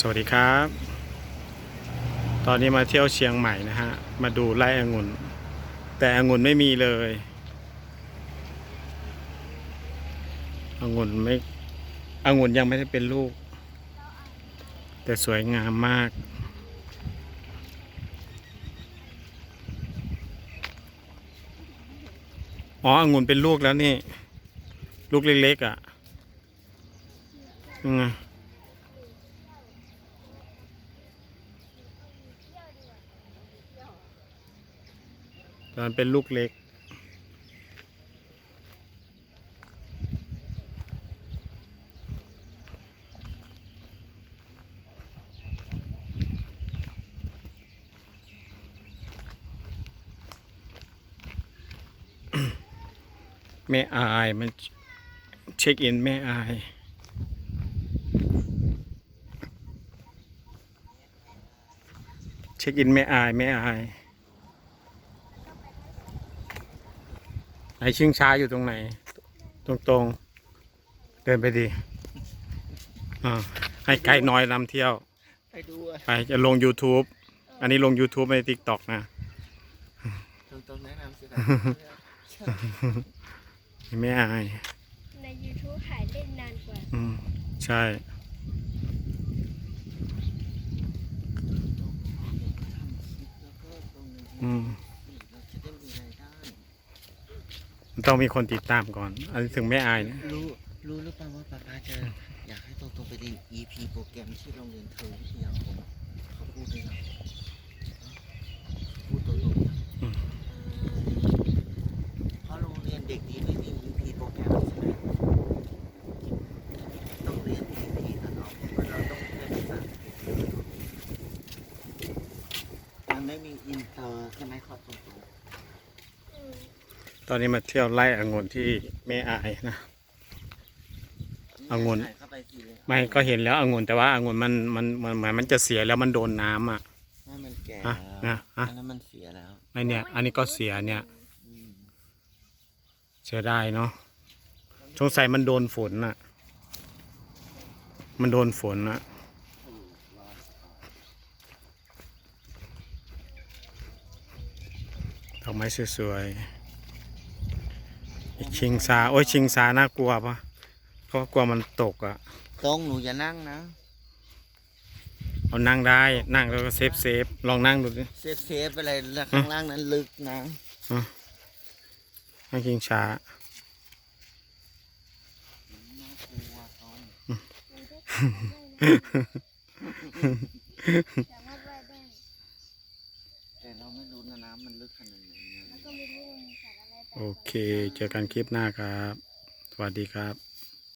สวัสดีครับ ตอนนี้มาเที่ยวเชียงใหม่นะฮะ มาดูไร่องุ่น แต่องุ่นไม่มีเลยองุ่นไม่องุ่นยังไม่ได้เป็นลูก แต่สวยงามมาก อ๋อองุ่นเป็นลูกแล้วนี่ ลูกเล็กๆอะยังไงตอนเป็นลูกเล็ก แม่อายมันเช็คอินแม่อายเช็คอินแม่อายแม่อาย ไห นชิงช้าอยู่ตรงไหนตรงตรงๆ เดินไปดีอ่าให้ไกด์น้อยนำเที่ยว ไปดูอะไปจะลง YouTube อันนี้ลง YouTube ใน TikTok นะ ตรงตรงๆแนะนำสิครับไม่อาย ใน YouTube ถ่ายเล่นนานกว่า อืมใช่ อืม เราจะได้มีรายได้ มัน ต้องมีคนติดตามก่อน อันนี้ถึงไม่อายนะรู้รู้หรือเปล่าว่าป้าป้าจะอยากให้ตรงตรงๆไปเรียน EP โปรแกรมที่โรงเรียนเทอมวิทยาคมเขาพูดเลยนะพูดตรงๆนะเพราะโรงเรียนเด็กดีไม่มี EP โปรแกรมใช่ไหมต้องเรียน EP นะเนาะเพราะเราต้องเรียนภาษาอังกฤษมันไม่มีอินเตอร์ใช่ไหมครับตรงๆ ตอนนี้มาเที่ยวไล่องุ่นที่แม่อายนะองุ่นถ่ายเข้าไปสิไม่ก็เห็นแล้วองุ่นแต่ว่าองุ่นมันมันมันเหมือนมันจะเสียแล้วมันโดนน้ำอะให้มันแก่อะแล้วนะอะอันนั้นมันเสียแล้วไอเนี่ย อันนี้ก็เสียเนี่ยอืมเสียได้เนาะสงสัยมันโดนฝนน่ะ มันโดนฝนน่ะดอกไม้สวยๆอีก ชิงซาโอ้ยชิงซาน่ากลัวปะเพราะกลัวมันตกอะตรงหนูอย่านั่งนะเอานั่งได้นั่งแล้วก็เซฟเซฟลองนั่งดูดิเซฟเซฟๆไปเลยแล้วข้างล่างนั้นลึกนะนั่งชิงช้าน่ากลัวตรง โอเค เจอกันคลิปหน้าครับ สวัสดีครับ